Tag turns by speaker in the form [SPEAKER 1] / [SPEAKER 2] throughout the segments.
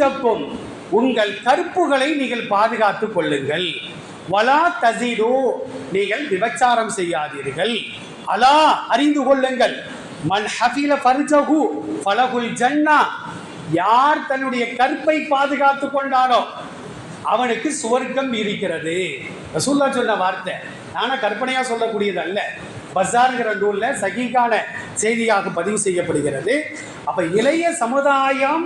[SPEAKER 1] ஜப்பும். உங்கள் கற்புகளை நீங்கள் பாதுகாத்துக் கொள்ளுங்கள். வலா தசிரு நீங்கள் விபச்சாரம் செய்யாதீர்கள். அலா அறிந்து கொள்ளுங்கள். மன் ஹஃபில பர்ஜகு பலகுல் ஜன்னா. யார் தன்னுடைய கற்பை பாதுகாத்து கொண்டானோ அவனுக்கு சுவர்க்கம் இருக்கிறது. ரசூல்லா சொன்ன வார்த்தை. நானும் கற்பனையா சொல்லக்கூடியது அல்ல பஸார்ங்கிற நூலில் சகிகான செய்தியாக பதிவு செய்யப்படுகிறது. அப்ப இளைய சமுதாயம்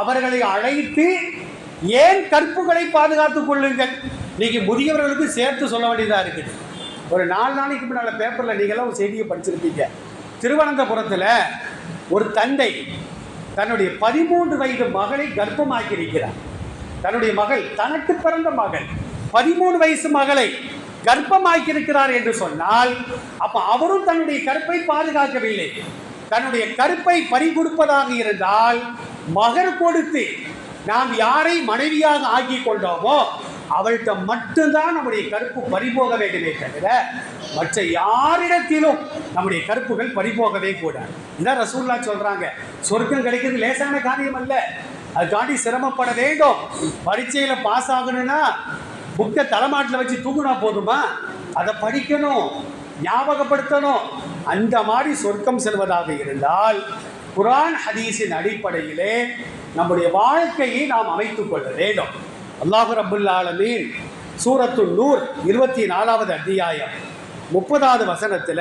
[SPEAKER 1] அவர்களை அழைத்து ஏன் கற்புகளை பாதுகாத்துக் கொள்ளுங்கள்? நீங்க முதியவர்களுக்கு சேர்த்து சொல்ல வேண்டியதாக இருக்குது. ஒரு நாலு நாளைக்கு முன்னால் பேப்பரில் நீங்களாம் ஒரு செய்தியை படிச்சிருப்பீங்க. திருவனந்தபுரத்தில் ஒரு தந்தை தன்னுடைய பதிமூன்று வயது மகளை கர்ப்பமாக்கி இருக்கிறார் தன்னுடைய மகள் தனக்கு பிறந்த மகள் பதிமூணு வயசு மகளை கர்ப்பமாக்கி இருக்கிறார் என்று சொன்னால் அப்போ அவரும் தன்னுடைய கற்பை பாதுகாக்கவில்லை. தன்னுடைய கருப்பை பறிகொடுப்பதாக இருந்தால் மகர் கொடுத்து நாம் யாரை மனைவியாக ஆக்கி கொண்டோமோ அவள்கிட்ட மட்டும்தான் நம்முடைய கருப்பு பறிபோக வேண்டுமே தவிர மற்ற யாரிடத்திலும் நம்முடைய கருப்புகள் பறிபோகவே கூடாது. இதான் ரசூல்லா சொல்கிறாங்க சொர்க்கம் கிடைக்கிறது லேசான காரியம் அல்ல. அதுக்காண்டி சிரமப்பட வேண்டும். பரீட்சையில் பாஸ் ஆகணும்னா புக்கை தலைமாட்டில் வச்சு தூங்கினா போதுமா? அதை படிக்கணும் ஞாபகப்படுத்தணும். அந்த மாதிரி சொர்க்கம் செல்வதாக இருந்தால் குரான் ஹதீஸின் அடிப்படையிலே நம்முடைய வாழ்க்கையை நாம் அமைத்துக் கொள்ள வேண்டும். அல்லாஹு ரபுல் ஆலமீன் சூரத்து நூர் இருபத்தி நாலாவது அத்தியாயம் முப்பதாவது வசனத்தில்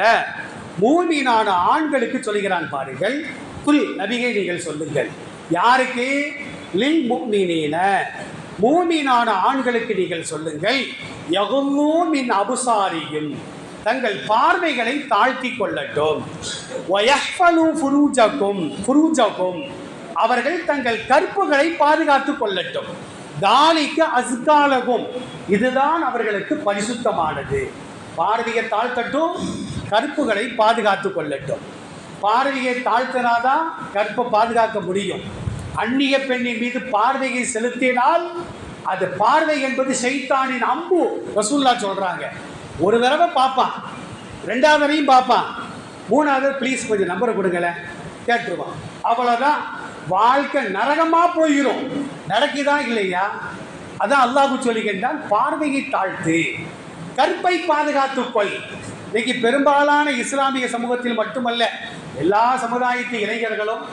[SPEAKER 1] மூமீனான ஆண்களுக்கு சொல்கிறான் பாருங்கள். குல் நபிகை நீங்கள் சொல்லுங்கள். யாருக்கு? லில் முக்மினீன. மூமீனான ஆண்களுக்கு நீங்கள் சொல்லுங்கள். எகுமூமின் மின் அபுசாரியும். தங்கள் பார்வைகளை தாழ்த்தி கொள்ளட்டும். ஃபுரூஜக்கும் ஃபுரூஜக்கும் அவர்கள் தங்கள் கற்புகளை பாதுகாத்து கொள்ளட்டும். தாலிக்கு அஸ்காலகும். இதுதான் அவர்களுக்கு பரிசுத்தமானது. பார்வையை தாழ்த்தட்டும் கற்புகளை பாதுகாத்து கொள்ளட்டும். பார்வையை தாழ்த்தினாதான் கற்பை பாதுகாக்க முடியும். அந்நிய பெண்ணின் மீது பார்வையை செலுத்தினால் அது பார்வை என்பது சைத்தானின் அம்பு. ரசூல்லா சொல்கிறாங்க ஒரு தடவை பார்ப்பான். ரெண்டாவதையும் பார்ப்பான். மூணாவது ப்ளீஸ் கொஞ்சம் நம்பரை கொடுங்களேன். கேட்டுருவான். அவ்வளோதான் வாழ்க்கை நரகமாக போயிடும் நடக்குதா இல்லையா? அதான் அல்லாஹு சொல்லுகின்றான் பார்வையை தாழ்த்து கற்பை பாதுகாத்துக்கொள் இன்னைக்கு பெரும்பாலான இஸ்லாமிய சமூகத்தில் மட்டுமல்ல எல்லா சமுதாயத்து இளைஞர்களும்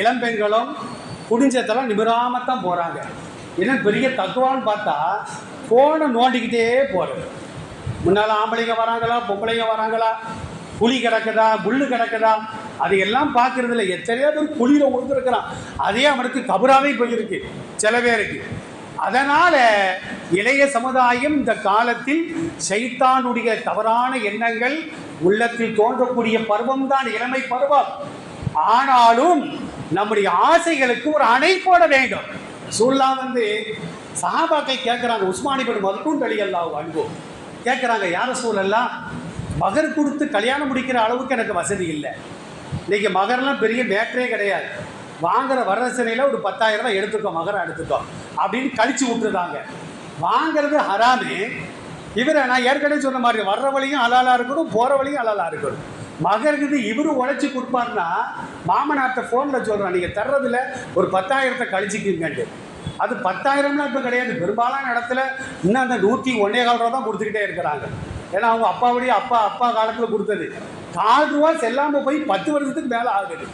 [SPEAKER 1] இளம்பெண்களும் குடிஞ்சத்தெல்லாம் நிமிராமத்தான் போகிறாங்க என்ன பெரிய தத்துவான்னு பார்த்தா ஃபோனை நோண்டிக்கிட்டே போகிறது முன்னால் ஆம்பளைங்க வராங்களா பொம்பளைங்க வராங்களா? புலி கிடக்குதா புல்லு கிடக்குதா? அதையெல்லாம் பார்க்கறதுல எத்தனையோ பேர் புலியில் உழுந்துருக்கிறான் அதே அவனுக்கு கபராவே போயிருக்கு சில பேருக்கு. அதனால இளைய சமுதாயம் இந்த காலத்தில் சைத்தானுடைய தவறான எண்ணங்கள் உள்ளத்தில் தோன்றக்கூடிய பருவம் தான் இளமை பருவம். ஆனாலும் நம்முடைய ஆசைகளுக்கு ஒரு அணை போட வேண்டும். சூல்லா வந்து சஹாபாக்கள் கேட்குறாங்க உஸ்மானிபன் மதுக்கும் தளியல்லாஹ் அன்பு கேட்குறாங்க யார சூழல்லாம் மகர் கொடுத்து கல்யாணம் முடிக்கிற அளவுக்கு எனக்கு வசதி இல்லை. இன்றைக்கி மகர்லாம் பெரிய மேட்டரே கிடையாது. வாங்குற வரதட்சணையில் ஒரு பத்தாயிரம் ரூபாய் எடுத்துக்கோ மகரை எடுத்துக்கோ அப்படின்னு கழிச்சு விட்டுருந்தாங்க வாங்குறது ஹராமே. இவரை நான் ஏற்கனவே சொன்ன மாதிரி வர்ற வழியும் அலாலாக இருக்கணும் போகிற வழியும் அலாலாக இருக்கணும். மகருக்கு இவரும் உழைச்சி கொடுப்பாருன்னா மாமனார்ட்ட ஃபோனில் சொல்கிறோம் நீங்கள் தர்றதில் ஒரு பத்தாயிரத்தை கழிச்சிக்கிங்கன்ட்டு. அது பத்தாயிரம்லாம் இப்போ கிடையாது. பெரும்பாலான இடத்துல இன்னும் அந்த நூற்றி ஒன்னே கால் ரூபா தான் கொடுத்துக்கிட்டே இருக்கிறாங்க. ஏன்னா அவங்க அப்பாவுடைய அப்பா அப்பா காலத்தில் கொடுத்தது. கால் ரூபா செல்லாமல் போய் பத்து வருஷத்துக்கு மேலே ஆகுது.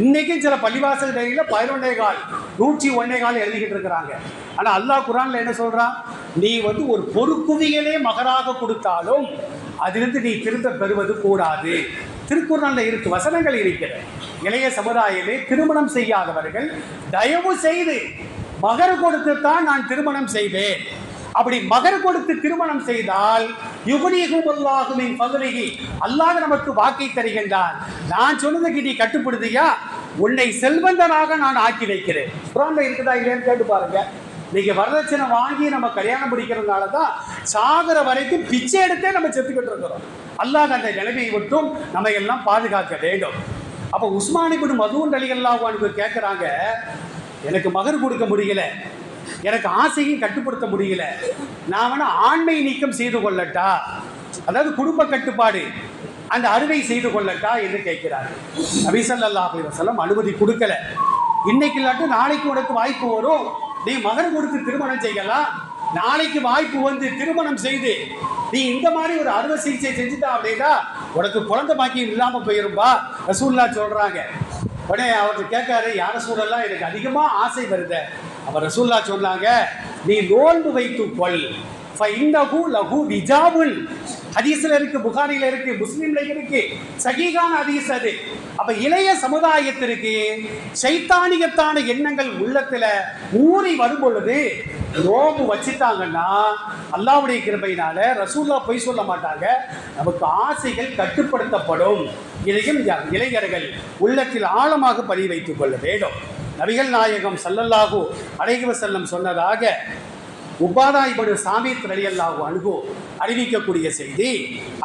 [SPEAKER 1] இன்றைக்கும் சில பள்ளிவாசல் டைரியில் பதினொன்றே கால் நூற்றி ஒன்னே கால் எழுதிக்கிட்டு இருக்கிறாங்க. ஆனால் அல்லாஹ் குரானில் என்ன சொல்கிறான் நீ வந்து ஒரு பொறுக்குவியலே மகராக கொடுத்தாலும் அதிலிருந்து நீ திரும்ப பெறுவது கூடாது. திருக்குறளில் இருக்கு வசனங்கள் இருக்கிற இளைய சமுதாயமே திருமணம் செய்யாதவர்கள் தயவு செய்து மகர் கொடுத்து தான் நான் திருமணம் செய்வேன். அப்படி மகர் கொடுத்து திருமணம் செய்தால் யுகுனிகுமல்லாகுமின் பகுதிகி அல்லாத நமக்கு வாக்கை தருகின்றான். நான் சொன்னதுக்கு நீ கட்டுப்படுதியா உன்னை செல்வந்தனாக நான் ஆக்கி வைக்கிறேன். குரான்ல இருக்குதா இல்லையான்னு கேட்டு பாருங்க. நீங்க வரதட்சணை வாங்கி நம்ம கல்யாணம் பிடிக்கிறதுனால தான் சாகிற வரைக்கும் பிச்சை எடுத்தே நம்ம செத்துக்கிட்டு இருக்கிறோம். அல்லாத அந்த நிலைமையை விட்டும் நம்ம எல்லாம் பாதுகாக்க வேண்டும். அப்போ உஸ்மானிபின் மதுவன் அலிகல்லாஹானுக்கு கேட்குறாங்க எனக்கு மகர் கொடுக்க முடியல. எனக்கு ஆசையும் கட்டுப்படுத்த முடியல. நான் வேணா ஆண்மை நீக்கம் செய்து கொள்ளட்டா? அதாவது குடும்ப கட்டுப்பாடு அந்த அறுவை செய்து கொள்ளட்டா என்று கேட்கிறார். நபிசல்லாஹ் அலைஹி வஸல்லம் அனுமதி கொடுக்கல. இன்னைக்கு இல்லாட்டும் நாளைக்கு உனக்கு வாய்ப்பு வரும். நீ மகர் கொடுத்து திருமணம் செய்யலாம். நாளைக்கு வாய்ப்பு வந்து திருமணம் செய்து நீ இந்த மாதிரி ஒரு அறுவை சிகிச்சை செஞ்சுட்டா அப்படின்னா உனக்கு குழந்தை பாக்கியம் இல்லாமல் போயிரும்பா. ரசூல்லா சொல்றாங்க. உடனே அவர் கேட்காரு யார சூழலாம் எனக்கு அதிகமாக ஆசை வருது. அவர் ரசூல்லா சொன்னாங்க நீ நோன்பு வைத்து கொள். ஃபை லகு லகு விஜாபுல் ஹதீஸில் இருக்கு புகாரியில் இருக்கு முஸ்லீம்ல இருக்கு சகீகான ஹதீஸ் அது. அப்ப இளைய சமுதாயத்திற்கு சைத்தானிகத்தான எண்ணங்கள் உள்ளத்துல ஊறி வரும் பொழுது ரோபு வச்சுட்டாங்கன்னா அல்லாவுடைய கிருபையினால ரசூல்லா பொய் சொல்ல மாட்டாங்க. நமக்கு ஆசைகள் கட்டுப்படுத்தப்படும். இதையும் இளைஞர்கள் உள்ளத்தில் ஆழமாக பதிவு வைத்துக் கொள்ள வேண்டும். நபிகள் நாயகம் சல்லல்லாகு அலைஹி செல்லம் சொன்னதாக உபாதா சாமி சாமித் ரலியல்லாஹு அறிவிக்கக்கூடிய செய்தி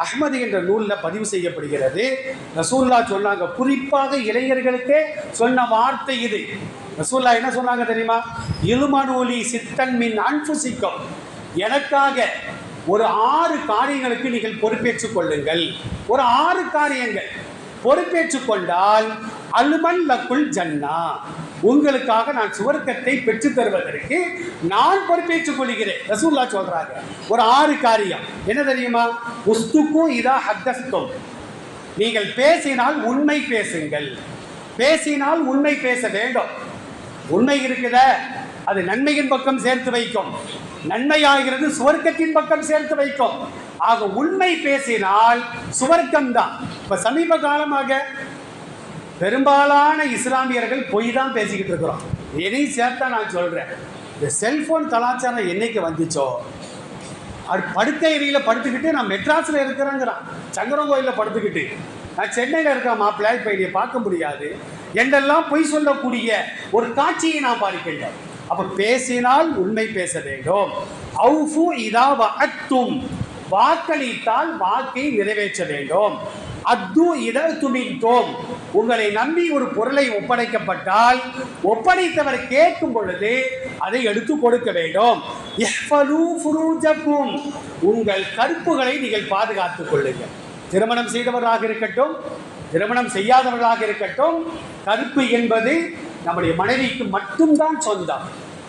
[SPEAKER 1] அஹ்மது என்ற நூலில் பதிவு செய்யப்படுகிறது. ரசூல்லா சொன்னாங்க குறிப்பாக இளைஞர்களுக்கே சொன்ன வார்த்தை இது. ரசூல்லா என்ன சொன்னாங்க தெரியுமா? இலுமனூலி சித்தன் மின் அன்புசிக்கும் எனக்காக ஒரு ஆறு காரியங்களுக்கு நீங்கள் பொறுப்பேற்றுக் கொள்ளுங்கள். ஒரு ஆறு காரியங்கள். பொறுப்பேற்றுக் கொண்டால் அலுமன் லக்குல் ஜன்னா. உங்களுக்காக நான் சுவர்க்கத்தை பெற்றுத் தருவதற்கு நான் பொறுப்பேற்றுக் கொள்கிறேன். ரசூல்லா சொல்றாங்க. ஒரு ஆறு காரியம். என்ன தெரியுமா? உஸ்துக்கும் இதா ஹத்தஸ்தும். நீங்கள் பேசினால் உண்மை பேசுங்கள். பேசினால் உண்மை பேச வேண்டும். உண்மை இருக்குத. அது நன்மையின் பக்கம் சேர்த்து வைக்கும். நன்மையாகிறது சுவர்க்கத்தின் பக்கம் சேர்த்து வைக்கும். ஆக உண்மை பேசினால் சுவர்க்கம் தான் இப்ப சமீப காலமாக பெரும்பாலான இஸ்லாமியர்கள் பொய் தான் பேசிக்கிட்டு இருக்கிறோம். எதையும் சேர்த்தா நான் சொல்கிறேன் இந்த செல்ஃபோன் கலாச்சாரம் என்னைக்கு வந்துச்சோ? அது படுத்த ஏரியில் படுத்துக்கிட்டு நான் மெட்ராஸில் இருக்கிறேங்கிறான். சங்கரன் கோயிலில் படுத்துக்கிட்டு. நான் சென்னையில் இருக்க மாப்பிள்ளை இப்போ இதை பார்க்க முடியாது. என்றெல்லாம் பொய் சொல்லக்கூடிய ஒரு காட்சியை நான் பார்க்கின்றேன். அப்போ பேசினால் உண்மை பேச வேண்டும். அவுஃபு இதா வஅத்தும் வாக்களித்தால் வாக்கை நிறைவேற்ற வேண்டும். அத்து இத தோம். உங்களை நம்பி ஒரு பொருளை ஒப்படைக்கப்பட்டால் ஒப்படைத்தவர் கேட்கும் பொழுது அதை எடுத்து கொடுக்க வேண்டும். உங்கள் கருப்புகளை நீங்கள் பாதுகாத்துக் கொள்ளுங்கள். திருமணம் செய்தவர்களாக இருக்கட்டும் திருமணம் செய்யாதவர்களாக இருக்கட்டும் கருப்பு என்பது நம்முடைய மனைவிக்கு மட்டும்தான் சொந்தம்.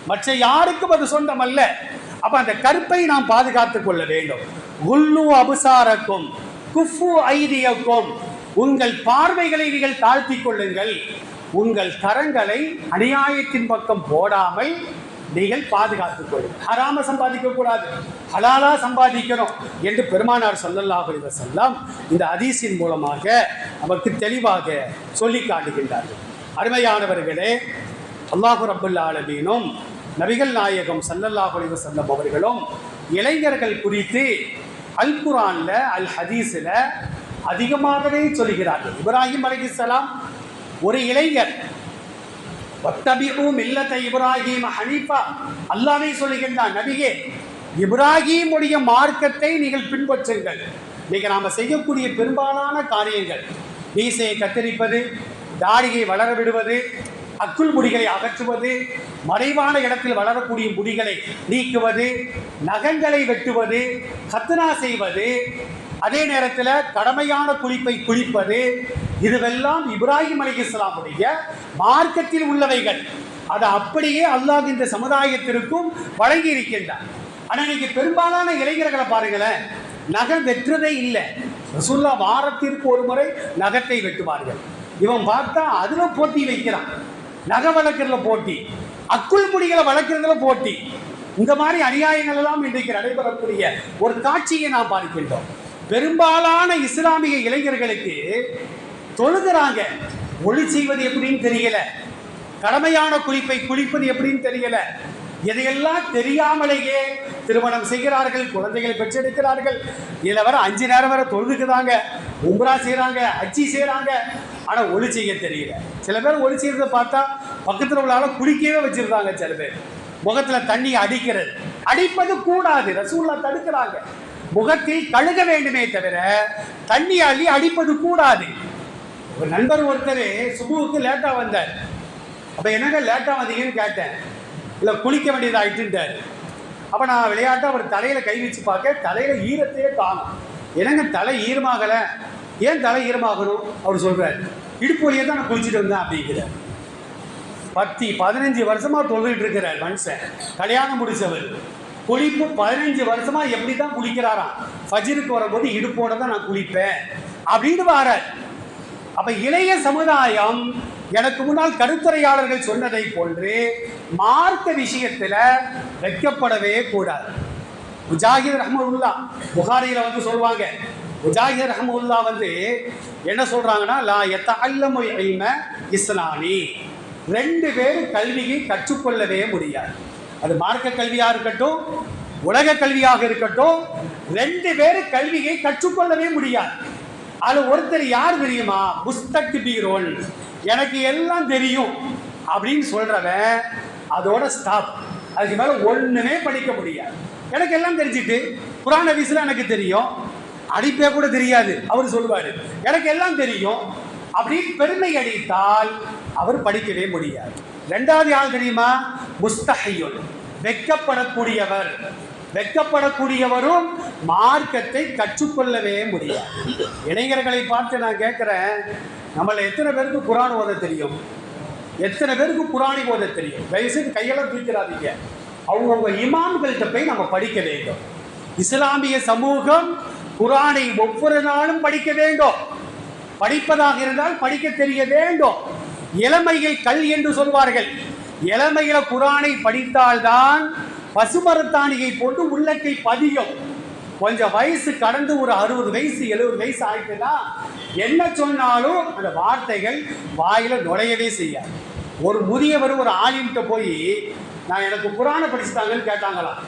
[SPEAKER 1] மற்ற யாருக்கும் அது சொந்தம் அல்ல அப்ப அந்த கருப்பை நாம் பாதுகாத்துக் கொள்ள வேண்டும். குல்லு அபுசாரக்கும். குஃபு ஐதியக்கும் உங்கள் பார்வைகளை நீங்கள் தாழ்த்திக் கொள்ளுங்கள். உங்கள் கரங்களை அநியாயத்தின் பக்கம் போடாமல் நீங்கள் பாதுகாத்துக் கொள்ளுங்கள். ஹராம சம்பாதிக்க கூடாது. ஹலாலா சம்பாதிக்கணும் என்று பெருமானார் ஸல்லல்லாஹு செல்லாம் இந்த அதிசின் மூலமாக நமக்கு தெளிவாக சொல்லி காட்டுகின்றார்கள். அருமையானவர்களே அல்லாஹு ரப்புல் ஆலமீனும் நபிகள் நாயகம் ஸல்லல்லாஹு செல்லம் அவர்களும் இளைஞர்கள் குறித்து அல் குரானில் அல் ஹதீஸில் அதிகமாகவே சொல்கிறார்கள். இப்ராஹிம் அலைஹிஸ்ஸலாம் ஒரு இளைஞர். வத்தபிஉ இப்ராஹிம் ஹனீஃபா. அல்லாவே சொல்லுகின்றான் நபியே இப்ராஹிமுடைய மார்க்கத்தை நீங்கள் பின்பற்றுங்கள். நீங்கள் நாம செய்யக்கூடிய பெரும்பாலான காரியங்கள். மீசையை கத்தரிப்பது தாடியை வளர விடுவது அக்குள் முடிகளை அகற்றுவது மறைவான இடத்தில் வளரக்கூடிய முடிகளை நீக்குவது நகங்களை வெட்டுவது கத்னா செய்வது அதே நேரத்தில் கடமையான குளிப்பை குளிப்பது இதுவெல்லாம் இப்ராஹிம் அலைஹிஸ்ஸலாமுடைய மார்க்கத்தில் உள்ளவைகள். அதை அப்படியே அல்லாஹ் இந்த சமுதாயத்திற்கும் வழங்கி இருக்கின்றார் ஆனால் இன்னைக்கு பெரும்பாலான இளைஞர்களை பாருங்களேன் நகம் வெற்றதே இல்லை. ரசுல்லா வாரத்திற்கு ஒரு முறை நகத்தை வெட்டுவார்கள். இவன் பார்த்தா அதில் போட்டி வைக்கிறான். நகை வளர்க்கறதுல போட்டி. அக்குள் முடிகளை வளர்க்கறதுல போட்டி. இந்த மாதிரி அநியாயங்கள் எல்லாம் இன்றைக்கு நடைபெறக்கூடிய ஒரு காட்சியை நாம் பார்க்கின்றோம். பெரும்பாலான இஸ்லாமிய இளைஞர்களுக்கு தொழுகிறாங்க. ஒளி செய்வது எப்படின்னு தெரியல. கடமையான குளிப்பை குளிப்பது எப்படின்னு தெரியல. இதையெல்லாம் தெரியாமலேயே திருமணம் செய்கிறார்கள் குழந்தைகளை பெற்றெடுக்கிறார்கள். இதில் வர அஞ்சு நேரம் வரை தொழுதுக்குதாங்க. உம்ரா செய்கிறாங்க அச்சி செய்கிறாங்க ஆனால் ஒளி செய்ய தெரியல. சில பேர் ஒளி பார்த்தா பக்கத்தில் உள்ள ஆளை குளிக்கவே வச்சுருந்தாங்க சில பேர். முகத்தில் தண்ணி அடிக்கிறது. அடிப்பது கூடாது. ரசூல்லா தடுக்கிறாங்க. முகத்தில் கழுக வேண்டுமே தவிர தண்ணி அள்ளி அடிப்பது கூடாது. ஒரு நண்பர் ஒருத்தர் சுபுவுக்கு லேட்டாக வந்தார். அப்போ என்னங்க லேட்டாக வந்தீங்கன்னு கேட்டேன். இல்லை குளிக்க வேண்டியது அப்போ நான் விளையாட்டு அவர் தலையில் கை வச்சு பார்க்க தலையில் ஈரத்தையே காணும். என்னங்க தலை ஈரமாகலை? ஏன் தலை ஈரமாகணும்? அவர் சொல்கிறார் இடுப்பு வழியை தான் நான் குளிச்சுட்டு வந்தேன் அப்படிங்கிறார் பத்தி பதினஞ்சு வருஷமாக தொழுகிட்டு இருக்கிறார் மனுஷன். கல்யாணம் முடிச்சவர். குளிப்பு பதினஞ்சு வருஷமாக எப்படி தான் குளிக்கிறாராம்? ஃபஜிருக்கு வரும்போது இடுப்போட தான் நான் குளிப்பேன் அப்படின்னு வாரார். அப்போ இளைய சமுதாயம் எனக்கு முன்னால் கருத்துரையாளர்கள் சொன்னதை போன்று மார்க்க விஷயத்தில் வைக்கப்படவே கூடாது. முஜாஹித் ரஹமதுல்லா புகாரியில் வந்து சொல்லுவாங்க முஜாஹிர் ரஹமுல்லா வந்து என்ன சொல்கிறாங்கன்னா லா எத்த அல்லமு இல்ம இஸ்லாமி. ரெண்டு பேர் கல்வியை கற்றுக்கொள்ளவே முடியாது. அது மார்க்க கல்வியாக இருக்கட்டும் உலக கல்வியாக இருக்கட்டும் ரெண்டு பேர் கல்வியை கற்றுக்கொள்ளவே முடியாது. அதில் ஒருத்தர் யார் தெரியுமா? புஸ்தக் பீரோல் எனக்கு எல்லாம் தெரியும் அப்படின்னு சொல்கிறவன் அதோட ஸ்டாப் அதுக்கு மேலே ஒன்றுமே படிக்க முடியாது. எனக்கு எல்லாம் தெரிஞ்சுட்டு புராண ஹதீஸ்ல எனக்கு தெரியும். அடிப்பே கூட தெரியாது. அவர் சொல்லுவார் எனக்கு எல்லாம் தெரியும். அப்படின்னு பெருமை அடித்தால் அவர் படிக்கவே முடியாது. ரெண்டாவது யார் தெரியுமா? முஸ்தஹையுல் வெக்கப்படக்கூடியவர். வெக்கப்படக்கூடியவரும் மார்க்கத்தை கற்றுக்கொள்ளவே முடியாது. இளைஞர்களை பார்த்து நான் கேட்குறேன் நம்மளை எத்தனை பேருக்கு குரான் ஓத தெரியும்? எத்தனை பேருக்கு குரானி ஓத தெரியும்? தயவுசெய்து கையெல்லாம் தூக்கிறாதீங்க அவங்கவுங்க இமாம்கள்கிட்ட போய் நம்ம படிக்க வேண்டும். இஸ்லாமிய சமூகம் குரானை ஒவ்வொரு நாளும் படிக்க வேண்டும். படிப்பதாக இருந்தால் படிக்க தெரிய வேண்டும். இளமையில் கல் என்று சொல்வார்கள். இளமையில குரானை படித்தால்தான் பசுமரத்தாணியை போட்டு உள்ளத்தை பதியும். கொஞ்சம் வயசு கடந்து ஒரு அறுபது வயசு எழுபது வயசு ஆயிட்டுன்னா என்ன சொன்னாலும் அந்த வார்த்தைகள் வாயில நுழையவே செய்யாது. ஒரு முதியவர் ஒரு ஆலிம்கிட்ட போய் நான் எனக்கு குரானை படிச்சுட்டாங்கன்னு கேட்டாங்களாம்.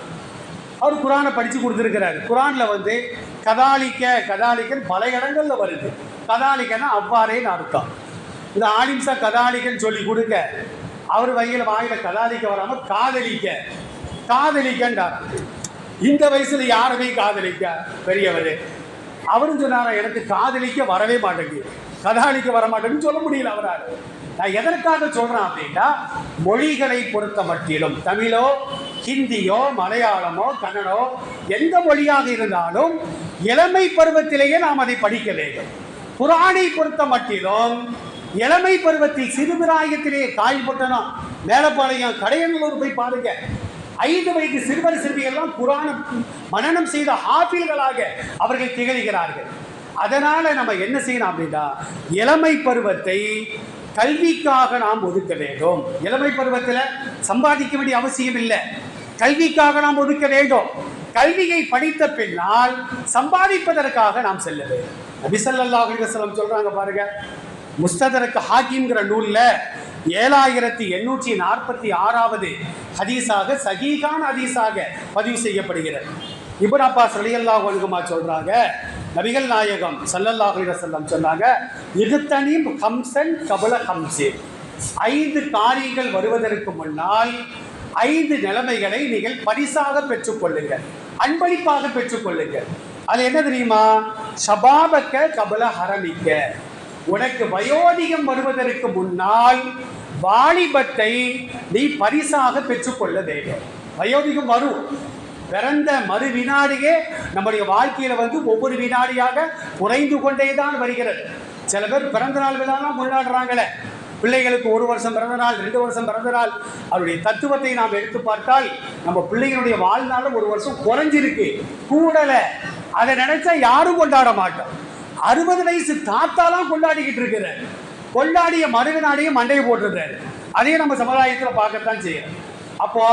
[SPEAKER 1] அவர் குரானை படித்து கொடுத்துருக்கிறாரு. குரானில் வந்து கதாலிக்க கதாலிக்கன் பல இடங்கள்ல வருது. கதாலிக்கன்னா அவ்வாறேன்னு அர்த்தம் இந்த ஆலிம்சா கதாலிக்கன்னு சொல்லி கொடுக்க அவர் வகையில் வாயில கதாலிக்க வராம காதலிக்க. காதலிக்கன்றார். இந்த வயசுல யாருமே காதலிக்க பெரியவர். அவரும் சொன்னாரா எனக்கு காதலிக்க வரவே மாட்டேங்குது. கதாலிக்க வர மாட்டேங்குன்னு சொல்ல முடியல அவரால். நான் எதற்காக சொல்கிறேன் அப்படின்னா மொழிகளை பொறுத்த மட்டிலும் தமிழோ ஹிந்தியோ மலையாளமோ கன்னடோ எந்த மொழியாக இருந்தாலும் இளமை பருவத்திலேயே நாம் அதை படிக்க வேண்டும். குரானை பொறுத்த மட்டிலும் இளமை பருவத்தில் சிறுபிராயத்திலேயே காய் போட்டனும் மேலப்பாளையம் கடையனூர் போய் பாருங்க. ஐந்து வயது சிறுவர் சிறுமிகள்லாம் குரானை மனநம் செய்த ஆபில்களாக அவர்கள் திகழ்கிறார்கள். அதனால் நம்ம என்ன செய்யணும் அப்படின்னா இளமை பருவத்தை கல்விக்காக நாம் ஒதுக்க வேண்டும். இளமை பருவத்தில் சம்பாதிக்க வேண்டிய அவசியம் இல்லை. கல்விக்காக நாம் ஒதுக்க வேண்டும். கல்வியை படித்த பின்னால் சம்பாதிப்பதற்காக நாம் செல்ல வேண்டும். நபி ஸல்லல்லாஹு சொல்றாங்க பாருங்க முஸ்ததரக் ஹாக்கிங்கிற நூலில் ஏழாயிரத்தி எண்ணூற்றி நாற்பத்தி ஆறாவது ஹதீஸாக சகிகான் ஹதீஸாக பதிவு செய்யப்படுகிறது. இப்னு அப்பாஸ் ரலியல்லாஹு அன்ஹுமா சொல்றாங்க நபிகள் நாயகம் ஸல்லல்லாஹு செல்லம் சொன்னாங்க இகுத்தனீம் ஹம்சன் கபல ஹம்சி ஐந்து காரியங்கள் வருவதற்கு முன்னால் ஐந்து நிலைமைகளை நீங்கள் பரிசாக பெற்றுக்கொள்ளுங்கள் அன்பளிப்பாக பெற்றுக்கொள்ளுங்கள். அது என்ன தெரியுமா? ஷபாபக்க கபல ஹரமிக்க. உனக்கு வயோதிகம் வருவதற்கு முன்னால் வாலிபத்தை நீ பரிசாக பெற்றுக்கொள்ள வேண்டும். வயோதிகம் வரும். பிறந்த மறு வினாடியே நம்முடைய வாழ்க்கையில் வந்து ஒவ்வொரு வினாடியாக குறைந்து கொண்டே தான் வருகிறது. சில பேர் பிறந்த நாள் விழாலாம் கொண்டாடுறாங்களே. பிள்ளைகளுக்கு ஒரு வருஷம் பிறந்த நாள் ரெண்டு வருஷம் பிறந்த நாள். அவருடைய தத்துவத்தை நாம் எடுத்து பார்த்தால் நம்ம பிள்ளைகளுடைய வாழ்நாளும் ஒரு வருஷம் குறைஞ்சிருக்கு. கூடலை. அதை நினைச்சா யாரும் கொண்டாட மாட்டோம். அறுபது வயசு தாத்தாலாம் கொண்டாடிக்கிட்டு இருக்கிறார். கொண்டாடிய மறுவினாடியும் மண்டையை போட்டுருந்தாரு அதையும் நம்ம சமுதாயத்தில் பார்க்கத்தான் செய்யறோம். அப்போ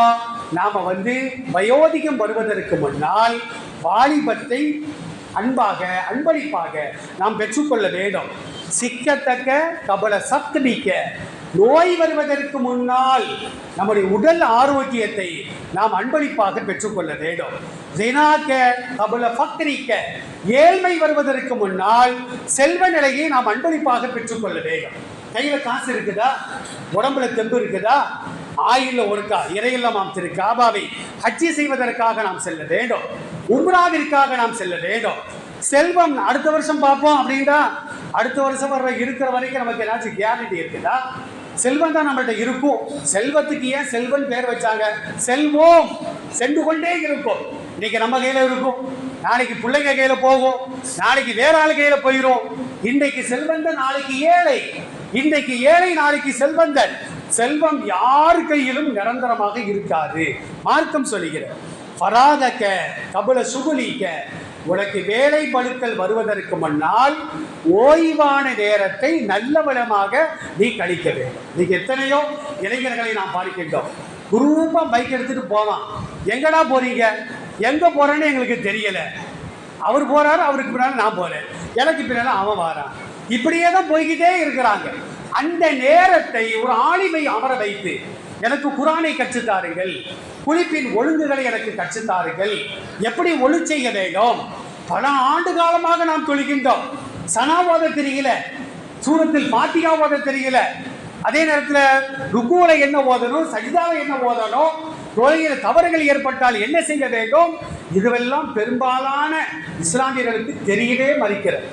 [SPEAKER 1] நாம வந்து வயோதிகம் வருவதற்கு முன்னால் வாலிபத்தை அன்பாக அன்பளிப்பாக நாம் பெற்றுக்கொள்ள வேண்டும். சிக்கத்தக்க கபல சப்தமிக்க நோய் வருவதற்கு முன்னால் நம்முடைய உடல் ஆரோக்கியத்தை நாம் அன்பளிப்பாக பெற்றுக்கொள்ள வேண்டும். ஜினாக்க கபல ஃபக்ரிக்க ஏழ்மை வருவதற்கு முன்னால் செல்வ நிலையை நாம் அன்பளிப்பாக பெற்றுக்கொள்ள வேண்டும். கையில் காசு இருக்குதா? உடம்புல தெம்பு இருக்குதா? ஆயில்ல ஒருக்கா இறையில்லமாம் திரு காபாவை ஹஜ்ஜி செய்வதற்காக நாம் செல்ல வேண்டும். உம்ராவிற்காக நாம் செல்ல வேண்டும். செல்வம் அடுத்த வருஷம் பார்ப்போம் அப்படின்னா அடுத்த வருஷம் வர இருக்கிற வரைக்கும் நமக்கு ஏதாச்சும் கேரண்டி இருக்குதா? செல்வம் தான் நம்மள்ட்ட இருக்கும். செல்வத்துக்கு ஏன் செல்வன் பேர் வச்சாங்க? செல்வம். சென்று கொண்டே இருக்கும். இன்னைக்கு நம்ம கையில் இருக்கும். நாளைக்கு பிள்ளைங்க கையில் போகும். நாளைக்கு வேற ஆள் கையில் போயிடும் இன்றைக்கு செல்வந்தன் நாளைக்கு ஏழை. இன்றைக்கு ஏழை நாளைக்கு செல்வந்தன். செல்வம் யார் கையிலும் நிரந்தரமாக இருக்காது. மார்க்கம் சொல்லுகிற பராதக்க கபல சுகுலிக்க உனக்கு வேலை பழுக்கள் வருவதற்கு முன்னால் ஓய்வான நேரத்தை நல்ல விதமாக நீ கழிக்க வேண்டும். நீங்க எத்தனையோ இளைஞர்களை நாம் பார்க்கின்றோம். குரூப்பா பைக் எடுத்துட்டு போவான். எங்கடா போறீங்க? எங்க போறேன்னு எங்களுக்கு தெரியல. அவர் போறாரு அவருக்கு பின்னால் நான் போறேன். எனக்கு பின்னால் அவன் வாரான். இப்படியே தான் போய்கிட்டே இருக்கிறாங்க. அந்த நேரத்தை ஒரு ஆளிமை அமர வைத்து எனக்கு குரானை கற்றுத்தாருங்கள். குளிப்பின் ஒழுங்குகளை எனக்கு கற்றுத்தாருங்கள். எப்படி ஒளி செய்ய வேண்டும்? பல ஆண்டு காலமாக நாம் தொழுகின்றோம். சனாவாத தெரியல. சூரத்தில் பாத்தியா ஓத தெரியல. அதே நேரத்தில் ருக்குவல என்ன ஓதணும்? சஜிதாவை என்ன ஓதணும்? தொழிலில் தவறுகள் ஏற்பட்டால் என்ன செய்ய வேண்டும்? இதுவெல்லாம் பெரும்பாலான இஸ்லாமியர்களுக்கு தெரியவே மறிக்கிறது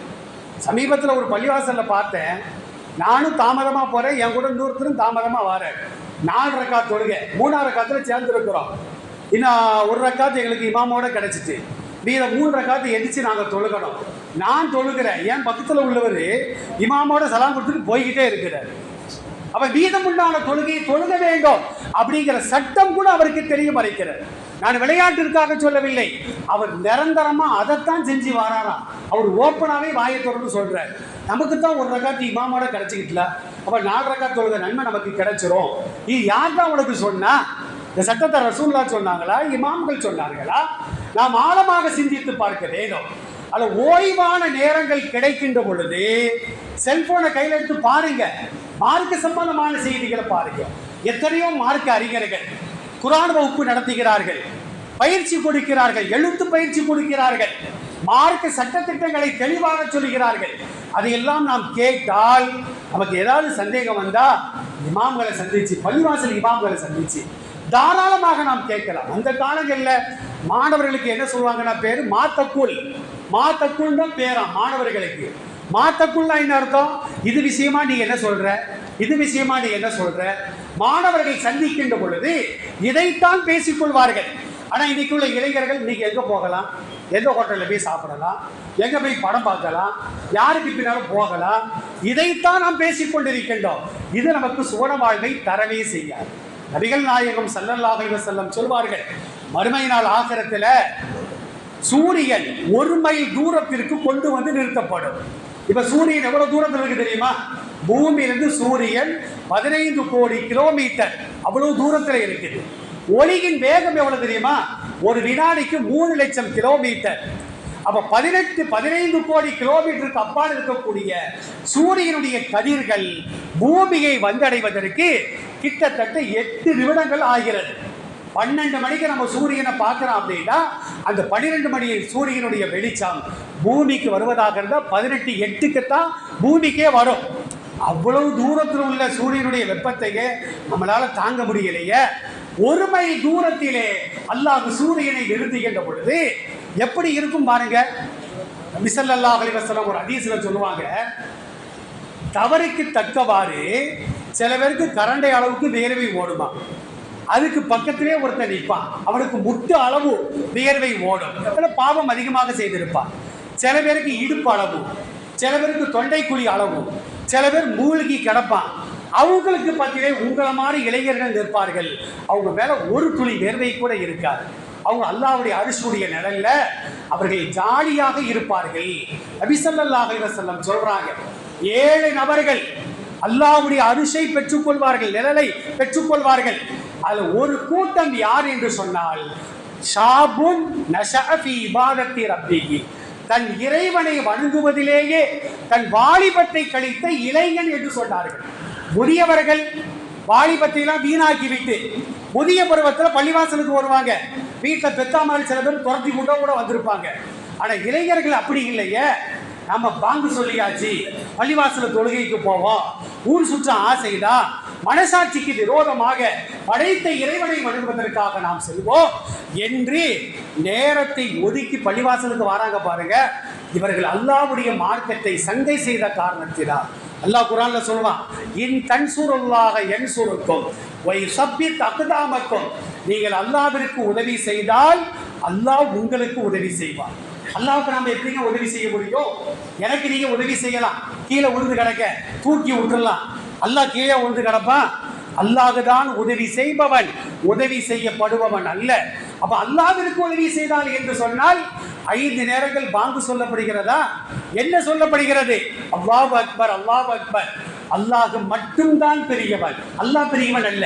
[SPEAKER 1] சமீபத்தில் ஒரு பள்ளிவாசலில் பார்த்தேன். நானும் தாமதமாக போகிறேன் என் கூட இன்னொருத்தரும் தாமதமாக வரேன். நாலு ரக்காத் தொழுகை. மூணாவது ரக்காத்தில் சேர்ந்துருக்குறோம். இன்னும் ஒரு ரக்காத்து எங்களுக்கு இமாமோட கிடச்சிச்சு. மீத மூணு ரக்காத்து எதிச்சு நாங்கள் தொழுகணும். நான் தொழுகிறேன். என் பக்கத்தில் உள்ளவர் இமாமோட சலாம் கொடுத்துட்டு போய்கிட்டே இருக்கிறார். அப்ப மீதமுண்டான தொழுகையை தொழுக வேண்டும் அப்படிங்கிற சட்டம் கூட அவருக்கு தெரிய மறைக்கிறார் நான் விளையாட்டிற்காக சொல்லவில்லை. அவர் நிரந்தரமாக அதைத்தான் செஞ்சு வராராம். அவர் ஓப்பனாகவே வாயை தொடர்ந்து சொல்றார். நமக்கு தான் ஒரு ரகாத்து இமாமோட கிடைச்சிக்கிட்டல. அப்போ நாலு ரகாத் தொழுக நன்மை நமக்கு கிடைச்சிரும். இது யார் தான் உனக்கு சொன்னா? இந்த சட்டத்தை ரசூல்லா சொன்னாங்களா? இமாம்கள் சொன்னார்களா? நாம் ஆழமாக சிந்தித்து பார்க்க வேண்டும். அது ஓய்வான நேரங்கள் கிடைக்கின்ற பொழுது செல்போனை கையில் எடுத்து பாருங்க. மார்க்க சம்பந்தமான செய்திகளை பாருங்க. எத்தனையோ மார்க்க அறிஞர்கள் குரான் வகுப்பு நடத்துகிறார்கள். பயிற்சி கொடுக்கிறார்கள். எழுத்து பயிற்சி கொடுக்கிறார்கள். மார்க்க சட்டத்திட்டங்களை தெளிவாக சொல்கிறார்கள். அதையெல்லாம் நாம் கேட்டால் நமக்கு ஏதாவது சந்தேகம் வந்தா இமாம்களை சந்திச்சு பள்ளிவாசல் இமாம்களை சந்திச்சு தாராளமாக நாம் கேட்கலாம். அந்த காலங்களில் மாணவர்களுக்கு என்ன சொல்லுவாங்கன்னா பேர்? மாத்தக்குள் மாத்தக்குள் தான் பேரா மாணவர்களுக்கு. மாத்தக்குள்னா என்ன அர்த்தம்? இது விஷயமா நீ என்ன சொல்ற? இது விஷயமா நீ என்ன சொல்ற? மாணவர்கள் சந்திக்கின்ற பொழுது இதைத்தான் பேசிக்கொள்வார்கள். ஆனால் இன்றைக்கி உள்ள இளைஞர்கள் இன்றைக்கி எங்கே போகலாம்? எந்த ஹோட்டலில் போய் சாப்பிடலாம்? எங்கே போய் படம் பார்க்கலாம்? யாருக்கு பின்னாலும் போகலாம்? இதைத்தான் நாம் பேசிக்கொண்டிருக்கின்றோம் இது நமக்கு சுவன வாழ்வை தரவே செய்யாது. நபிகள் நாயகம் செல்லல்லாக செல்லம் சொல்வார்கள் மறுமை நாள் ஆசிரத்தில் சூரியன் ஒரு மைல் தூரத்திற்கு கொண்டு வந்து நிறுத்தப்படும். இப்போ சூரியன் எவ்வளோ தூரத்தில் இருக்கு தெரியுமா? பூமியிலிருந்து சூரியன் பதினைந்து கோடி கிலோமீட்டர் அவ்வளோ தூரத்தில் இருக்குது. ஒளியின் வேகம் எவ்வளவு தெரியுமா? ஒரு வினாடிக்கு மூணு லட்சம் கிலோமீட்டர். அப்ப பதினெட்டு பதினைந்து கோடி கிலோமீட்டருக்கு அப்பால் இருக்கக்கூடிய சூரியனுடைய கதிர்கள் பூமியை வந்தடைவதற்கு கிட்டத்தட்ட எட்டு நிமிடங்கள் ஆகிறது. பன்னெண்டு மணிக்கு நம்ம சூரியனை பார்க்குறோம் அப்படின்னா அந்த பன்னிரெண்டு மணி சூரியனுடைய வெளிச்சம் பூமிக்கு வருவதாக இருந்தால் பதினெட்டு எட்டுக்கு தான் பூமிக்கே வரும். அவ்வளவு தூரத்தில் உள்ள சூரியனுடைய வெப்பத்தையே நம்மளால தாங்க முடியலையே. ஒரு மைல் தூரத்திலே அல்லாஹ் சூரியனை நிறுத்துகின்ற பொழுது எப்படி இருக்கும் பாருங்க? மிசல்லல்லாஹ் அலைஹி வஸல்லம் ஒரு அதிசல சொல்லுவாங்க தவறுக்கு தக்கவாறு சில பேருக்கு கரண்டை அளவுக்கு வேர்வை ஓடுமா? அதுக்கு பக்கத்திலே ஒருத்தன் நிற்பான் அவனுக்கு முட்டு அளவு வியர்வை ஓடும். பாவம் அதிகமாக செய்திருப்பான். சில பேருக்கு இடுப்பு அளவு சில பேருக்கு தொண்டைக்குழி அளவு சில பேர் மூழ்கி கிடப்பான். அவங்களுக்கு பத்திலே உங்களை மாதிரி இளைஞர்கள் நிற்பார்கள். அவங்க மேலே ஒரு துளி வேர்வை கூட இருக்காது. அவங்க அல்லாவுடைய அரிசுடைய நிழல்ல அவர்கள் ஜாலியாக இருப்பார்கள். நபிசல்லாஹ் செல்லம் சொல்றாங்க ஏழு நபர்கள் அல்லாவுடைய அரிசை பெற்றுக்கொள்வார்கள் நிழலை பெற்றுக்கொள்வார்கள். அதில் ஒரு கூட்டம் யார் என்று சொன்னால் ஷாபுன் நஷஃபி இபாதத்தி ரப்பிகி தன் இறைவனை வணங்குவதிலேயே தன் வாலிபத்தை கழித்த இளைஞன் என்று சொன்னார்கள். முதியவர்கள் வாலிபத்தையெல்லாம் வீணாக்கி விட்டு முதிய பருவத்தில் பள்ளிவாசலுக்கு வருவாங்க. வீட்டில் பெத்தாமல் சில பேர் துரத்தி கூட கூட வந்திருப்பாங்க. ஆனால் இளைஞர்கள் அப்படி இல்லையே. நம்ம பாங்கு சொல்லியாச்சு பள்ளிவாசல தொழுகைக்கு போவோம். ஊர் சுற்ற ஆசைதான். மனசாட்சிக்கு விரோதமாக படைத்த இறைவனை வணங்குவதற்காக நாம் செல்வோம் என்று நேரத்தை ஒதுக்கி பள்ளிவாசலுக்கு வராங்க பாருங்க. இவர்கள் அல்லாவுடைய மார்க்கத்தை சங்கை செய்த காரணத்தினால். அல்லாஹ் குரான்ல சொல்லுவான் இன் தன்சூருல்லாக என் சுருக்கும் ஒய் சப்பித் அக்குதாமக்கும் நீங்கள் அல்லாவிற்கு உதவி செய்தால் அல்லாஹ் உங்களுக்கு உதவி செய்வார் அல்லாவுக்கு நாம எப்படிங்க உதவி செய்ய முடியும்? எனக்கு நீங்க உதவி செய்யலாம். கீழே உழுந்து கிடக்க தூக்கி விட்டுடலாம் அல்லாஹ் கீழே உழுந்து கிடப்பான். அல்லாஹுதான் உதவி செய்பவன். உதவி செய்யப்படுபவன் அல்ல. அப்ப அல்லாவிற்கு உதவி செய்தால் என்று சொன்னால் ஐந்து நேரங்கள் பாங்கு சொல்லப்படுகிறதா? என்ன சொல்லப்படுகிறது? அல்லாஹ் அக்பர் அல்லாஹ் அக்பர். அல்லாஹ் மட்டும்தான் பெரியவன். அல்லாஹ் பெரியவன் அல்ல.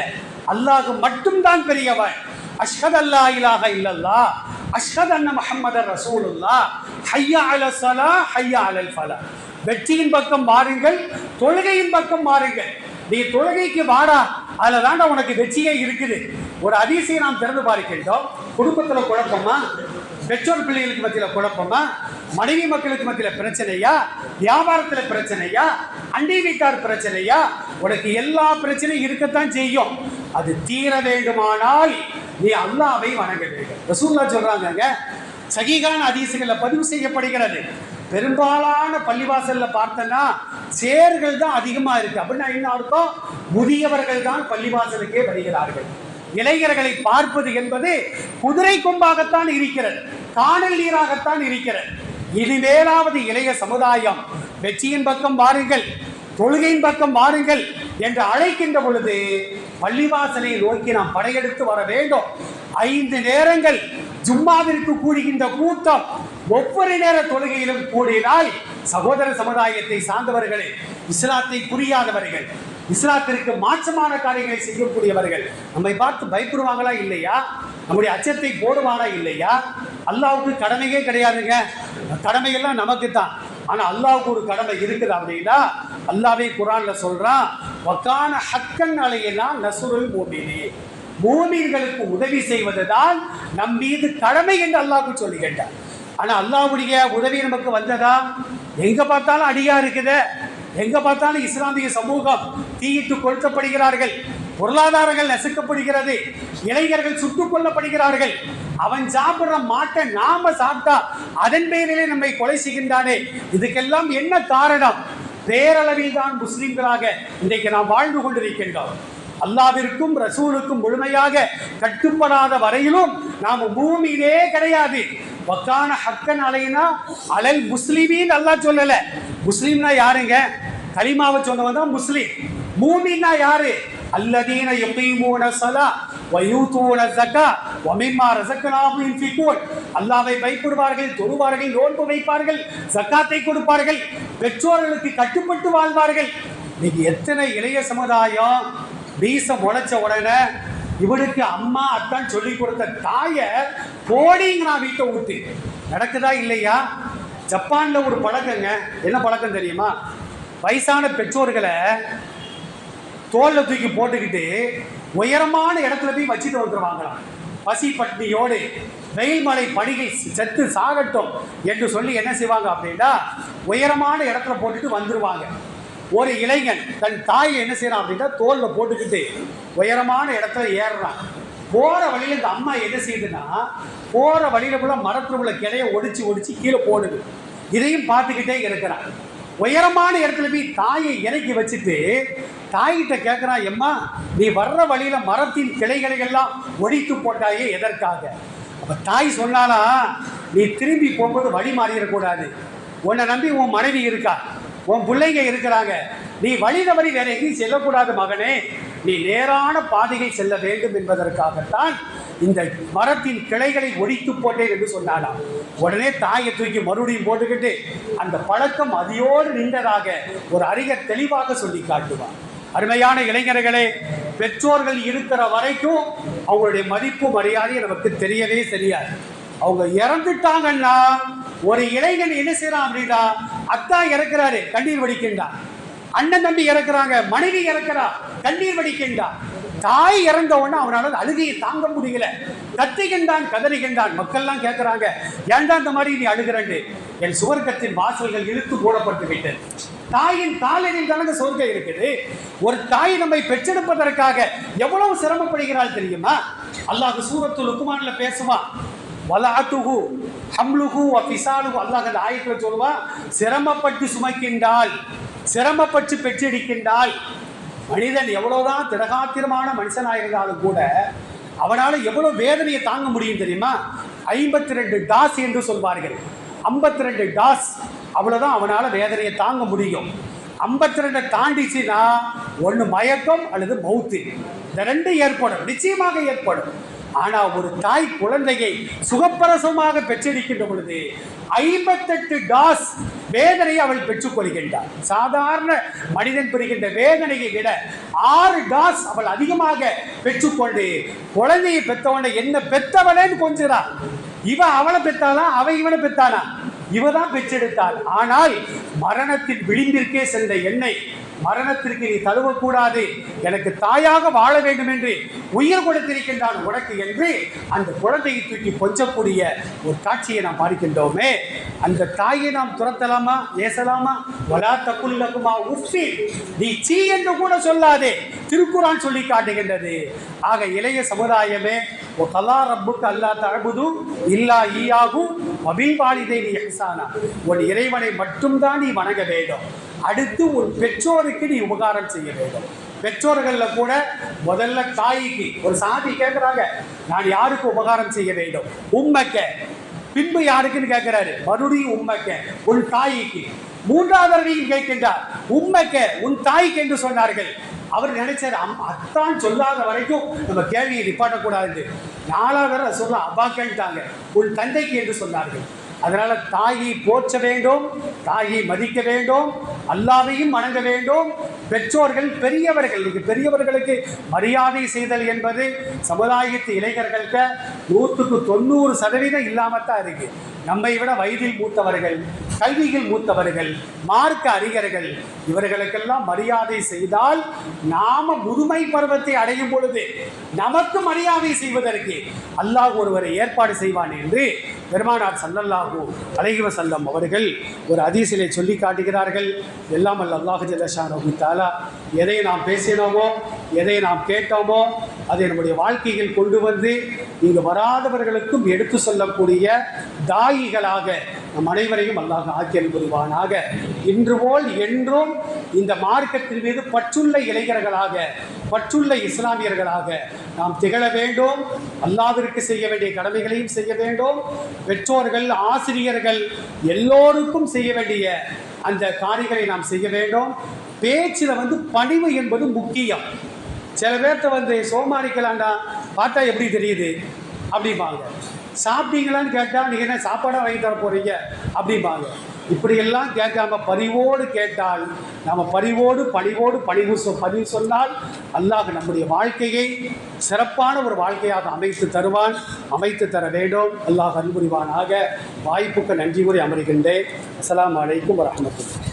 [SPEAKER 1] அல்லாஹ் மட்டும்தான் பெரியவன். அஷ்ஹத் அல்லா இலாக இல்லல்லா அஷ்ஹத் அன்ன முஹம்மதர் ரசூலுல்லா ஹையா அல சலா ஹையா அலல் ஃபலா வெற்றியின் பக்கம் மாறுங்கள் தொழுகையின் பக்கம் மாறுங்கள். நீ தொழுகைக்கு வாடா. அதில் தாண்டா உனக்கு வெற்றியே இருக்குது. ஒரு அதிசயம் நாம் திறந்து பார்க்கின்றோம். குடும்பத்தில் குழப்பமா? பெற்றோர் பிள்ளைகளுக்கு மத்தியில் குழப்பமா? மனைவி மக்களுக்கு மத்தியில் பிரச்சனையா? வியாபாரத்தில் பிரச்சனையா? அண்டை வீட்டார் பிரச்சனையா? உனக்கு எல்லா பிரச்சனையும் இருக்கத்தான் செய்யும். அது தீர வேண்டுமானால் நீ அல்லாவை வணங்க வேண்டும். ரசூல்லா சொல்றாங்கங்க சகிகான அதிசுகளை பதிவு செய்யப்படுகிறது. பெரும்பாலான பள்ளிவாசல்ல பார்த்தோன்னா சேர்கள் தான் அதிகமா இருக்கு. அப்படின்னா என்ன அர்த்தம்? முதியவர்கள் தான் பள்ளிவாசலுக்கே வருகிறார்கள். இளைஞர்களை பார்ப்பது என்பது குதிரை கொம்பாகத்தான் இருக்கிறது. காணல் நீராகத்தான் இருக்கிறது. இனிமேலாவது இளைய சமுதாயம் வெற்றியின் பக்கம் வாருங்கள் தொழுகையின் பக்கம் வாருங்கள் என்று அழைக்கின்ற பொழுது பள்ளிவாசலை நோக்கி நாம் படையெடுத்து வர வேண்டும். ஐந்து நேரங்கள் ஜும்மாவிற்கு கூடுகின்ற கூட்டம் ஒவ்வொரு நேர தொழுகையிலும் கூடினால் சகோதர சமுதாயத்தை சார்ந்தவர்களே இஸ்லாத்தை புரியாதவர்கள் இஸ்லாத்திற்கு மாற்றமான காரியங்களை செய்யக்கூடியவர்கள் நம்மை பார்த்து பயப்படுவாங்களா இல்லையா? நம்முடைய அச்சத்தை போடுவானா இல்லையா? அல்லாவுக்கு கடமையே கிடையாதுங்க. கடமையெல்லாம் நமக்கு தான் ஆனால் அல்லாவுக்கு ஒரு கடமை இருக்குது அப்படின்னா அல்லாவே குரான்ல சொல்றான் வக்கான ஹக்கன் அலையெல்லாம் நசுருள் மூமினி மூமீன்களுக்கு உதவி செய்வதுதான் நம் மீது கடமை என்று அல்லாவுக்கு சொல்லுகின்றார் ஆனால் அல்லாவுடைய உதவி நமக்கு வந்ததா? எங்கே பார்த்தாலும் அடியா இருக்குது. எங்கே பார்த்தாலும் இஸ்லாமிய சமூகம் தீயிட்டு கொளுத்தப்படுகிறார்கள் பொருளாதாரங்கள் நசுக்கப்படுகிறது இளைஞர்கள் சுட்டுக் கொல்லப்படுகிறார்கள். அவன் சாப்பிடுற மாட்டை நாம சாப்பிட்டா அதன் பேரிலே நம்மை கொலை செய்கின்றானே. இதுக்கெல்லாம் என்ன காரணம்? பேரளவில் தான் முஸ்லிம்களாக இன்றைக்கு நாம் வாழ்ந்து கொண்டிருக்கின்றோம். அல்லாவிற்கும் ரசூலுக்கும் முழுமையாக கட்டுப்படாத வரையிலும் நாம் பூமியிலே கிடையாது. வக்கான ஹக்கன் அலைனா அலல் முஸ்லீமின்னு அல்லா சொல்லல. முஸ்லீம்னா யாருங்க? கலிமாவை சொன்னவன் தான் முஸ்லீம். மூமின்னா யாரு? அல்லதீன யுகீமூன சலா வயூதூன ஸக்கா வமிம்மா ரஸக்னாஹும் யுன்ஃபிகூன். அல்லாவை பயப்படுவார்கள் தொழுவார்கள் நோன்பு வைப்பார்கள் ஜக்காத்தை கொடுப்பார்கள் பெற்றோர்களுக்கு கட்டுப்பட்டு வாழ்வார்கள். இன்னைக்கு எத்தனை இளைய சமுதாயம் வீசம் உழைச்ச உடனே இவனுக்கு அம்மா அத்தான் சொல்லி கொடுத்த தாயை போடிங்கிறான் வீட்டை ஊத்து. நடக்குதா இல்லையா? ஜப்பான்ல ஒரு பழக்கங்க. என்ன பழக்கம் தெரியுமா? வயசான பெற்றோர்களை தோல்ல தூக்கி போட்டுக்கிட்டு உயரமான இடத்துல போய் வச்சுட்டு வந்துருவாங்களாம். பசி பட்டினியோடு வெயில் மலை பணிகை செத்து சாகட்டும் என்று சொல்லி என்ன செய்வாங்க அப்படின்னா உயரமான இடத்துல போட்டுட்டு வந்துருவாங்க. ஒரு இளைஞன் தன் தாயை என்ன செய்யறான் அப்படின்னா தோல்ல போட்டுக்கிட்டு உயரமான இடத்துல ஏறுறான். போற வழியில இந்த அம்மா என்ன செய்யுதுன்னா போற வழியில உள்ள மரத்துல உள்ள கிளைய ஒடிச்சு ஒடிச்சு கீழே போடுது. இதையும் பார்த்துக்கிட்டே இருக்கிறான். உயரமான இடத்துல போய் தாயை இறக்கி வச்சுட்டு தாய்கிட்ட கேட்குறான் எம்மா நீ வர்ற வழியில் மரத்தின் கிளைகளை எல்லாம் ஒடித்து போட்டாயே எதற்காக? அப்போ தாய் சொன்னாலா நீ திரும்பி போகும்போது வழி மாறிடக்கூடாது. உன்னை நம்பி உன் மனைவி இருக்கா? உன் பிள்ளைங்க இருக்கிறாங்க. நீ வழி தவறி வேற எங்கேயும் செல்லக்கூடாது மகனே. நீ நேரான பாதையை செல்ல வேண்டும் என்பதற்காகத்தான் இந்த மரத்தின் கிளைகளை ஒடித்து போட்டேன் என்று சொன்னாலாம் உடனே தாயை தூக்கி மறுபடியும் போட்டுக்கிட்டு அந்த பழக்கம் அதியோடு நின்றதாக ஒரு அறிஞர் தெளிவாக சொல்லி காட்டுவார் அருமையான இளைஞர்களே பெற்றோர்கள் இருக்கிற வரைக்கும் அவங்களுடைய மதிப்பு மரியாதை நமக்கு தெரியவே தெரியாது. அவங்க இறந்துட்டாங்கன்னா ஒரு இளைஞன் என்ன செய்யறான் அப்படின்னா அத்தா இறக்குறாரு கண்ணீர் வடிக்கின்றான் அண்ணன் தம்பி இறக்குறாங்க மனைவி இறக்குறா கண்ணீர் வடிக்கின்றான் தாய் இறந்த உடனே அவனால அழுகையை தாங்க முடியல. கத்துகின்றான் கதறுகின்றான். மக்கள்லாம் கேட்கறாங்க ஏன்டா இந்த மாதிரி நீ அழுகிறண்டு என் சுவர்க்கத்தின் வாசல்கள் இழுத்து போடப்பட்டு விட்டது. தாயின் காலனில் தானே சொர்க்கம் இருக்குது. ஒரு தாய் நம்மை பெற்றெடுப்பதற்காக எவ்வளவு சிரமப்படுகிறாள் தெரியுமா? அல்லாஹ் சூரத்து லுக்குமான்ல பேசுவான் வலாட்டுகு ஹம்லுகு பிசாலுகு அல்லாஹ் அந்த ஆயத்தில் சொல்லுவா சிரமப்பட்டு சுமக்கின்றாள் சிரமப்பட்டு பெற்றெடுக்கின்றாள் மனிதன் எவ்வளோதான் திடகாத்திரமான மனுஷனாக இருந்தாலும் கூட அவனால் எவ்வளோ வேதனையை தாங்க முடியும் தெரியுமா? ஐம்பத்தி ரெண்டு டாஸ் என்று சொல்வார்கள். ஐம்பத்தி ரெண்டு டாஸ் அவ்வளோதான் அவனால் வேதனையை தாங்க முடியும். ஐம்பத்தி ரெண்டை தாண்டிச்சுன்னா ஒன்று மயக்கம் அல்லது மௌத்து. இந்த ரெண்டு ஏற்படும் நிச்சயமாக ஏற்படும். ஆனால் ஒரு தாய் குழந்தையை சுகப்பிரசமாக பெற்றிருக்கின்ற பொழுது ஐம்பத்தெட்டு டாஸ் வேதனையை அவள் பெற்றுக்கொள்கின்றாள் சாதாரண மனிதன் பெறுகின்ற வேதனையை விட ஆறு டாஸ் அவள் அதிகமாக பெற்றுக்கொண்டு குழந்தையை பெற்றவனை என்ன பெத்தவளேன்னு கொஞ்சிறான் இவன் அவளை பெத்தாளா அவன் இவனை பெத்தானா இவ தான் பெற்றெடுத்தாள். ஆனால் மரணத்தின் விளிம்பிற்கே சென்ற என்னை மரணத்திற்கு நீ தழுவக்கூடாது. எனக்கு தாயாக வாழ வேண்டும் என்று உயிர் கொடுத்திருக்கின்றான் உனக்கு என்று அந்த குழந்தையை தூக்கி கொஞ்சக்கூடிய ஒரு காட்சியை நாம் பார்க்கின்றோமே. அந்த தாயை நாம் துரத்தலாமா? ஏசலாமா வலா தக்குல்லகுமா உஃபி நீ சீ என்று கூட சொல்லாதே. திருக்குறான் சொல்லி காட்டுகின்றது. ஆக இளைய சமுதாயமே ஓ கலா ரப்புக்கு அல்லா தழபுது இல்லா ஈயாகு அபிவாலிதை நீ எஹ்சானா உன் இறைவனை மட்டும்தான் நீ வணங்க வேண்டும். அடுத்து உன் பெற்றோருக்கு நீ உபகாரம் செய்ய வேண்டும். பெற்றோர்களில் கூட முதல்ல தாய்க்கு ஒரு சாதி கேட்குறாங்க நான் யாருக்கு உபகாரம் செய்ய வேண்டும்? உம்மக்க. பின்பு யாருக்குன்னு கேட்கிறாரு மறுபடியும் உண்மைக்க உன் தாய்க்கு. மூன்றாவது கேட்கின்றார். உண்மைக்க உன் தாய்க்கு என்று சொன்னார்கள். அவர் நினைச்சார் அம் அத்தான் சொல்லாத வரைக்கும் நம்ம கேள்வியை நிப்பாட்டக்கூடாது. நாலாவது தடவை சொல்ல அப்பாக்கன்ட்டாங்க உன் தந்தைக்கு என்று சொன்னார்கள். அதனால் தாயை போற்ற வேண்டும் தாயை மதிக்க வேண்டும் அல்லாவையும் வணங்க வேண்டும். பெற்றோர்கள் பெரியவர்கள் இன்னைக்கு பெரியவர்களுக்கு மரியாதை செய்தல் என்பது சமுதாயத்து இளைஞர்கள்ட்ட நூற்றுக்கு தொண்ணூறு சதவீதம் இல்லாமல் தான் இருக்குது நம்மை விட வயதில் மூத்தவர்கள் கல்வியில் மூத்தவர்கள் மார்க்க அறிஞர்கள் இவர்களுக்கெல்லாம் மரியாதை செய்தால் நாம முதுமை பருவத்தை அடையும் பொழுது நமக்கு மரியாதை செய்வதற்கு அல்லாஹ் ஒருவரை ஏற்பாடு செய்வான் என்று பெருமானார் சல்லல்லாஹூ அலைஹி சல்லம் அவர்கள் ஒரு அதிசிலை சொல்லி காட்டுகிறார்கள். எல்லாம் அல்ல அல்லாஹு ஜல்லஷானு தாலா எதை நாம் பேசினோமோ எதை நாம் கேட்டோமோ அதை நம்முடைய வாழ்க்கையில் கொண்டு வந்து இங்கு வராதவர்களுக்கும் எடுத்து சொல்லக்கூடிய தாயிகளாக நம் அனைவரையும் அல்லாஹ் ஆக்கியல் புரிவானாக. இன்று போல் என்றும் இந்த மார்க்கத்தின் மீது பற்றுள்ள இளைஞர்களாக பற்றுள்ள இஸ்லாமியர்களாக நாம் திகழ வேண்டும். அல்லாவிற்கு செய்ய வேண்டிய கடமைகளையும் செய்ய வேண்டும். பெற்றோர்கள் ஆசிரியர்கள் எல்லோருக்கும் செய்ய வேண்டிய அந்த காரியங்களை நாம் செய்ய வேண்டும். பேச்சில் வந்து பணிவு என்பது முக்கியம். சில பேர்த்த வந்து சோமாரிக்கலாண்டா பார்த்தா எப்படி தெரியுது? அப்படிம்பாங்க. சாப்பிட்டீங்களான்னு கேட்டால் நீங்கள் என்ன சாப்பாடாக வாங்கி தர போகிறீங்க அப்படிம்பாங்க. இப்படியெல்லாம் கேட்காம பரிவோடு கேட்டால் நாம் பரிவோடு பணிவோடு பணிவு சொ பதிவு சொன்னால் அல்லாஹ் நம்முடைய வாழ்க்கையை சிறப்பான ஒரு வாழ்க்கையாக அமைத்து தருவான் அமைத்து தர வேண்டும். அல்லாஹ் அன்புரிவானாக வாய்ப்புக்கு நன்றி கூறி அமர்கின்றேன். அஸ்லாம் அலைக்கும் வரஹ்மத்துல்லாஹி.